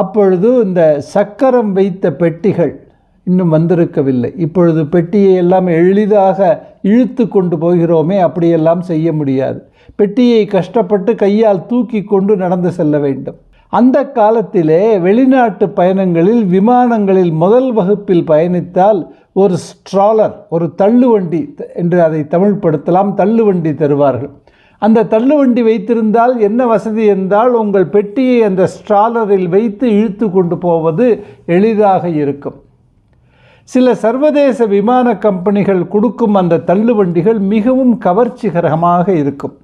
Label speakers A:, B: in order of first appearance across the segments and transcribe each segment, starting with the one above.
A: அப்பொழுது இந்த சக்கரம் வைத்த பெட்டிகள் இன்னும் வந்திருக்கவில்லை. இப்பொழுது பெட்டியை எல்லாம் எளிதாக இழுத்து கொண்டு போகிறோமே அப்படியெல்லாம் செய்ய முடியாது. பெட்டியை கஷ்டப்பட்டு கையால் தூக்கி கொண்டு நடந்து செல்ல வேண்டும். அந்த காலத்திலே வெளிநாட்டு பயணங்களில் விமானங்களில் முதல் வகுப்பில் பயணித்தால் ஒரு ஸ்ட்ராலர் ஒரு தள்ளுவண்டி என்று அதை தமிழ்படுத்தலாம் தள்ளுவண்டி தருவார்கள். அந்த தள்ளுவண்டி வைத்திருந்தால் என்ன வசதி என்றால் உங்கள் பெட்டியை அந்த ஸ்ட்ராலரில் வைத்து இழுத்து கொண்டு போவது எளிதாக இருக்கும். சில சர்வதேச விமான கம்பெனிகள் கொடுக்கும் அந்த தள்ளுவண்டிகள் மிகவும் கவர்ச்சிகரமாக இருக்கும்.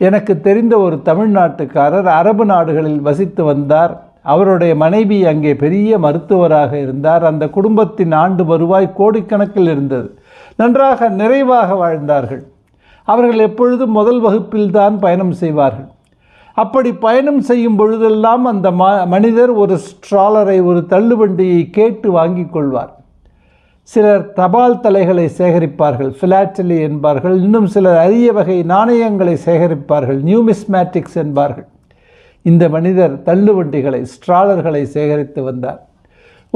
A: எனக்கு தெரிந்த ஒரு தமிழ்நாட்டுக்காரர் அரபு நாடுகளில் வசித்து வந்தார். அவருடைய மனைவி அங்கே பெரிய மருத்துவராக இருந்தார். அந்த குடும்பத்தின் ஆண்டு வருவாய் கோடிக்கணக்கில் இருந்தது. நன்றாக நிறைவாக வாழ்ந்தார்கள். அவர்கள் எப்பொழுதும் முதல் வகுப்பில்தான் பயணம் செய்வார்கள். அப்படி பயணம் செய்யும் பொழுதெல்லாம் அந்த ம மனிதர் ஒரு ஸ்ட்ராலரை ஒரு தள்ளுவண்டியை கேட்டு வாங்கி கொள்வார். சிலர் தபால் தலைகளை சேகரிப்பார்கள் ஃபிலாட்டலி என்பார்கள். இன்னும் சிலர் அரிய வகை நாணயங்களை சேகரிப்பார்கள் நியூமிஸ்மேட்டிக்ஸ் என்பார்கள். இந்த மனிதர் தள்ளுவண்டிகளை ஸ்ட்ராலர்களை சேகரித்து வந்தார்.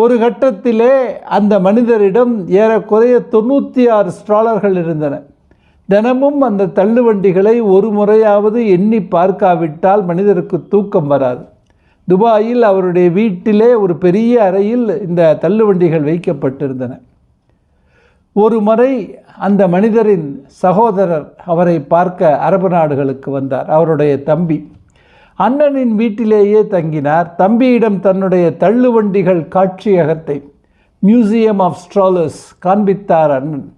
A: ஒரு கட்டத்திலே அந்த மனிதரிடம் ஏறக்குறைய தொண்ணூற்றி ஆறு ஸ்ட்ராலர்கள் இருந்தன. தினமும் அந்த தள்ளுவண்டிகளை ஒரு முறையாவது எண்ணி பார்க்காவிட்டால் மனிதருக்கு தூக்கம் வராது. துபாயில் அவருடைய வீட்டிலே ஒரு பெரிய அறையில் இந்த தள்ளுவண்டிகள் வைக்கப்பட்டிருந்தன. ஒரு முறை அந்த மனிதரின் சகோதரர் அவரை பார்க்க அரபு நாடுகளுக்கு வந்தார். அவருடைய தம்பி அண்ணனின் வீட்டிலேயே தங்கினார். தம்பியிடம் தன்னுடைய தள்ளுவண்டிகள் காட்சியகத்தை மியூசியம் ஆஃப் ஸ்ட்ராலர்ஸ் காண்பித்தார் அண்ணன்.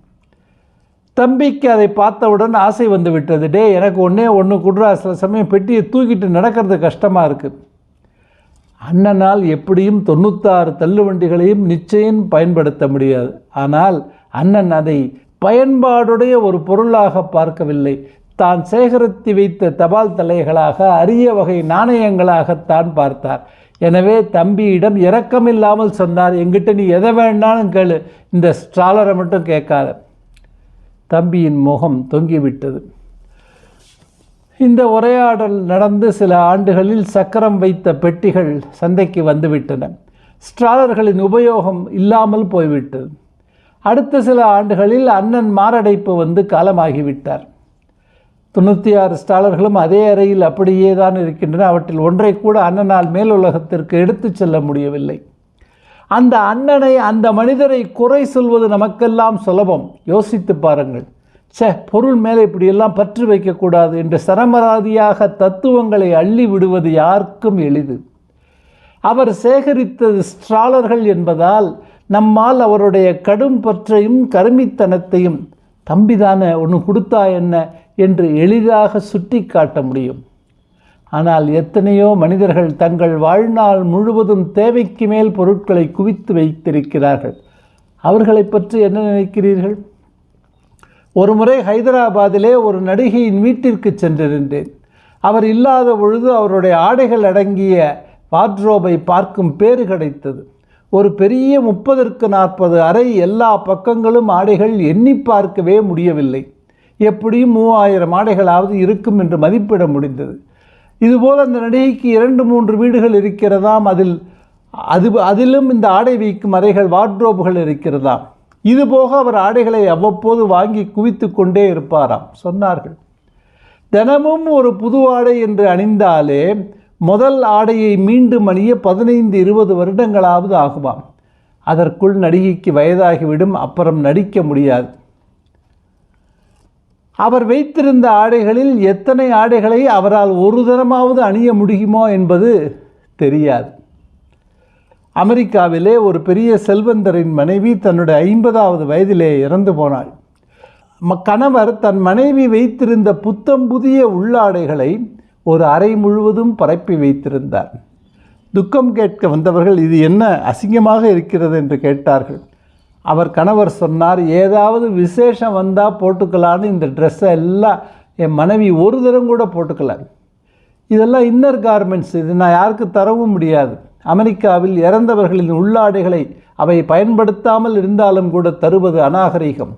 A: தம்பிக்கு அதை பார்த்தவுடன் ஆசை வந்து விட்டது டே எனக்கு ஒன்றே ஒன்று குட்ரா சில சமயம் பெட்டியை தூக்கிட்டு நடக்கிறது கஷ்டமாக இருக்குது அண்ணனால் எப்படியும் தொண்ணூத்தாறு தள்ளுவண்டிகளையும் நிச்சயம் பயன்படுத்த முடியாது. ஆனால் அண்ணன் அதை பயன்பாடுடைய ஒரு பொருளாக பார்க்கவில்லை. தான் சேகரித்து வைத்த தபால் தலைகளாக அரிய வகை நாணயங்களாகத்தான் பார்த்தார். எனவே தம்பியிடம் இரக்கமில்லாமல் சொன்னார் எங்கிட்ட நீ எதை வேண்டாலும் கேளு. இந்த ஸ்ட்ராலரை மட்டும் கேட்காத. தம்பியின் முகம் தொங்கிவிட்டது. இந்த உரையாடல் நடந்து சில ஆண்டுகளில் சக்கரம் வைத்த பெட்டிகள் சந்தைக்கு வந்துவிட்டன. ஸ்ட்ராலர்களின் உபயோகம் இல்லாமல் போய்விட்டது. அடுத்த சில ஆண்டுகளில் அண்ணன் மாரடைப்பு வந்து காலமாகிவிட்டார். தொண்ணூற்றி ஆறு ஸ்டாலர்களும் அதே அறையில் அப்படியே தான் இருக்கின்றன. அவற்றில் ஒன்றை கூட அண்ணனால் மேலுலகத்திற்கு எடுத்துச் செல்ல முடியவில்லை. அந்த அண்ணனை அந்த மனிதரை குறை சொல்வது நமக்கெல்லாம் சுலபம். யோசித்து பாருங்கள். சே பொருள் மேலே இப்படியெல்லாம் பற்று வைக்கக்கூடாது என்று சரமராதியாக தத்துவங்களை அள்ளி விடுவது யாருக்கும் எளிது. அவர் சேகரித்தது ஸ்ட்ராலர்கள் என்பதால் நம்மால் அவருடைய கடும் பற்றையும் கருமித்தனத்தையும் தம்பிதானே ஒன்று கொடுத்தா என்ன? என்று எளிதாக சுட்டி காட்ட முடியும். ஆனால் எத்தனையோ மனிதர்கள் தங்கள் வாழ்நாள் முழுவதும் தேவைக்கு மேல் பொருட்களை குவித்து வைத்திருக்கிறார்கள். அவர்களை பற்றி என்ன நினைக்கிறீர்கள்? ஒரு முறை ஹைதராபாத்திலே ஒரு நடிகையின் வீட்டிற்கு சென்றிருந்தேன். அவர் இல்லாத பொழுது அவருடைய ஆடைகள் அடங்கிய வார்ட்ரோபை பார்க்கும் பேறு கிடைத்தது. ஒரு பெரிய முப்பதற்கு நாற்பது அறை எல்லா பக்கங்களும் ஆடைகள் எண்ணி பார்க்கவே முடியவில்லை. எப்படியும் மூவாயிரம் ஆடைகளாவது இருக்கும் என்று மதிப்பிட முடிந்தது. இதுபோல் அந்த நடிகைக்கு இரண்டு மூன்று வீடுகள் இருக்கிறதாம். அதில் அது அதிலும் இந்த ஆடை வைக்கும் அறைகள் வார்ட்ரோப்புகள் இருக்கிறதாம். இதுபோக அவர் ஆடைகளை அவ்வப்போது வாங்கி குவித்து கொண்டே இருப்பாராம். சொன்னார்கள் தினமும் ஒரு புது ஆடை என்று அணிந்தாலே முதல் ஆடையை மீண்டும் அணிய பதினைந்து இருபது வருடங்களாவது ஆகுமாம். அதற்குள் நடிகைக்கு வயதாகிவிடும் அப்புறம் நடிக்க முடியாது. அவர் வைத்திருந்த ஆடைகளில் எத்தனை ஆடைகளை அவரால் ஒரு தரமாவது அணிய முடியுமோ என்பது தெரியாது. அமெரிக்காவிலே ஒரு பெரிய செல்வந்தரின் மனைவி தன்னுடைய ஐம்பதாவது வயதிலே இறந்து போனாள். ம- கணவர் தன் மனைவி வைத்திருந்த புத்தம் புதிய உள்ளாடைகளை ஒரு அறை முழுவதும் பரப்பி வைத்திருந்தார். துக்கம் கேட்க வந்தவர்கள் இது என்ன அசிங்கமாக இருக்கிறது? என்று கேட்டார்கள். அவர் கணவர் சொன்னார் ஏதாவது விசேஷம் வந்தால் போட்டுக்கலான்னு இந்த ட்ரெஸ்ஸை எல்லாம் என் மனைவி ஒரு தரம் கூட போட்டுக்கல. இதெல்லாம் இன்னர் கார்மெண்ட்ஸ் இது நான் யாருக்கு தரவும் முடியாது. அமெரிக்காவில் இறந்தவர்களின் உள்ளாடைகளை அவை பயன்படுத்தாமல் இருந்தாலும் கூட தருவது அநாகரிகம்.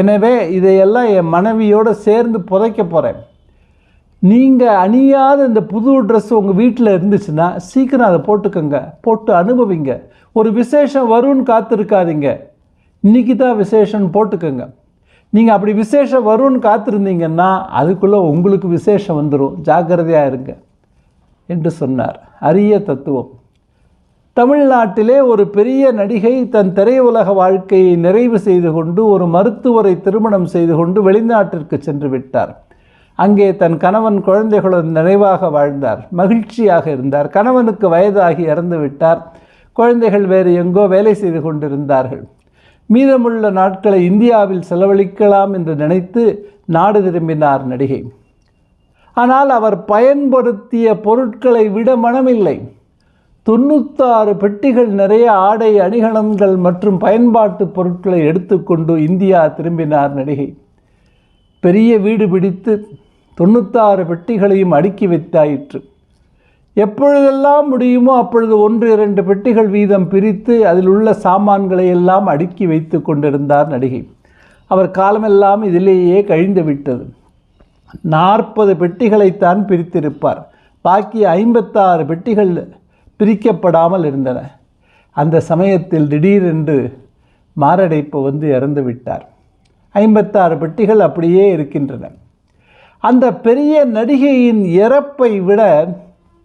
A: எனவே இதையெல்லாம் என் மனைவியோடு சேர்ந்து புதைக்க போகிறேன் நீங்கள் அணியாத இந்த புது ட்ரெஸ் உங்கள் வீட்டில் இருந்துச்சுன்னா சீக்கிரம் அதை போட்டுக்கோங்க. போட்டு அனுபவிங்க. ஒரு விசேஷம் வரும்னு காத்திருக்காதீங்க. இன்றைக்கி தான் விசேஷம்னு போட்டுக்கோங்க. நீங்கள் அப்படி விசேஷம் வரும்னு காத்திருந்தீங்கன்னா அதுக்குள்ளே உங்களுக்கு விசேஷம் வந்துடும் ஜாக்கிரதையாக இருங்க. என்று சொன்னார். அரிய தத்துவம். தமிழ்நாட்டிலே ஒரு பெரிய நடிகை தன் திரையுலக வாழ்க்கையை நிறைவு செய்து கொண்டு ஒரு மருத்துவரை திருமணம் செய்து கொண்டு வெளிநாட்டிற்கு சென்று விட்டார். அங்கே தன் கணவன் குழந்தைகளுடன் நிறைவாக வாழ்ந்தார். மகிழ்ச்சியாக இருந்தார். கணவனுக்கு வயதாகி இறந்து விட்டார் குழந்தைகள் வேறு எங்கோ வேலை செய்து கொண்டிருந்தார்கள். மீதமுள்ள நாட்களை இந்தியாவில் செலவழிக்கலாம் என்று நினைத்து நாடு திரும்பினார் நடிகை. ஆனால் அவர் பயன்படுத்திய பொருட்களை விட மனமில்லை. தொண்ணூத்தாறு பெட்டிகள் நிறைய ஆடை அணிகலன்கள் மற்றும் பயன்பாட்டு பொருட்களை எடுத்துக்கொண்டு இந்தியா திரும்பினார் நடிகை. பெரிய வீடு பிடித்து தொண்ணூத்தாறு பெட்டிகளையும் அடுக்கி வைத்தாயிற்று. எப்பொழுதெல்லாம் முடியுமோ அப்பொழுது ஒன்று இரண்டு பெட்டிகள் வீதம் பிரித்து அதில் உள்ள சாமான்களை எல்லாம் அடுக்கி வைத்து கொண்டிருந்தார் நடிகை. அவர் காலமெல்லாம் இதிலேயே கழிந்து விட்டது. நாற்பது பெட்டிகளைத்தான் பிரித்திருப்பார். பாக்கி ஐம்பத்தாறு பெட்டிகள் பிரிக்கப்படாமல் இருந்தன. அந்த சமயத்தில் திடீரென்று மாரடைப்பு வந்து இறந்து விட்டார். ஐம்பத்தாறு பெட்டிகள் அப்படியே இருக்கின்றன. அந்த பெரிய நடிகையின் இறப்பை விட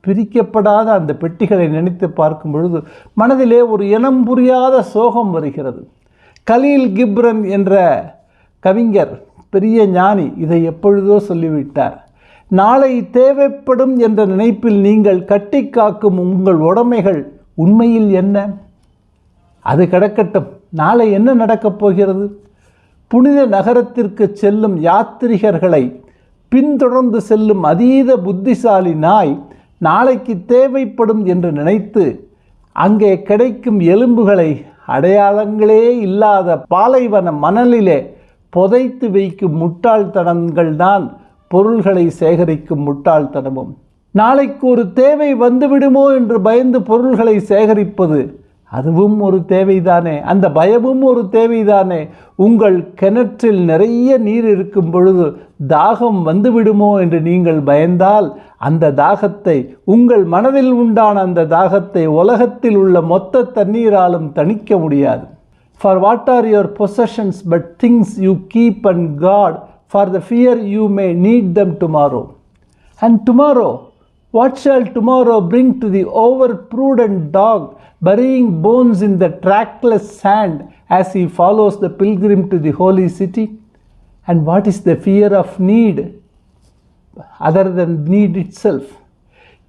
A: பிரிக்கப்படாத அந்த பெட்டிகளை நினைத்து பார்க்கும் பொழுது மனதிலே ஒரு இனம் புரியாத சோகம் வருகிறது. கலீல் கிப்ரன் என்ற கவிஞர் பெரிய ஞானி இதை எப்பொழுதோ சொல்லிவிட்டார். நாளை தேவைப்படும் என்ற நினைப்பில் நீங்கள் கட்டி காக்கும் உங்கள் உடைமைகள் உண்மையில் என்ன? அது கிடக்கட்டும். நாளை என்ன நடக்கப் போகிறது? புனித நகரத்திற்கு செல்லும் யாத்திரிகர்களை பின்தொடர்ந்து செல்லும் அதீத புத்திசாலி நாய் நாளைக்கு தேவைப்படும் என்று நினைத்து அங்கே கிடைக்கும் எலும்புகளை அடையாளங்களே இல்லாத பாலைவன மணலிலே புதைத்து வைக்கும் முட்டாள்தனங்கள் தான் பொருள்களை சேகரிக்கும் முட்டாள்தனமும். நாளைக்கு ஒரு தேவை வந்துவிடுமோ என்று பயந்து பொருள்களை சேகரிப்பது அதுவும் ஒரு தேவைதானே? அந்த பயமும் ஒரு தேவைதானே? உங்கள் கிணற்றில் நிறைய நீர் இருக்கும் பொழுது தாகம் வந்துவிடுமோ என்று நீங்கள் பயந்தால் அந்த தாகத்தை உங்கள் மனதில் உண்டான அந்த தாகத்தை உலகத்தில் உள்ள மொத்த தண்ணீராலும் தணிக்க முடியாது. For what are your possessions but things you keep and guard for the fear you may need them tomorrow and tomorrow What shall tomorrow bring to the over prudent dog, burying bones in the trackless sand as he follows the pilgrim to the holy city? And what is the fear of need other than need itself?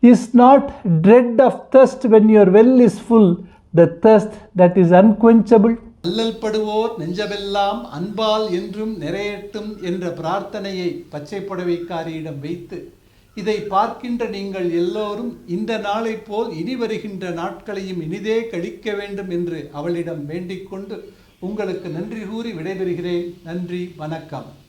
A: Is not dread of thirst when your well is full the thirst that is unquenchable?
B: அல்லல் படுவோர் நெஞ்சமெல்லாம் அன்பால் என்றும் நிறையட்டும் என்ற பிரார்த்தனையை பச்சை புடவைக்காரியிடம் வைத்து இதை பார்க்கின்ற நீங்கள் எல்லோரும் இந்த நாளைப் போல் இனி வருகின்ற நாட்களையும் இனிதே கழிக்க வேண்டும் என்று அவளிடம் வேண்டிக் கொண்டு உங்களுக்கு நன்றி கூறி விடைபெறுகிறேன். நன்றி வணக்கம்.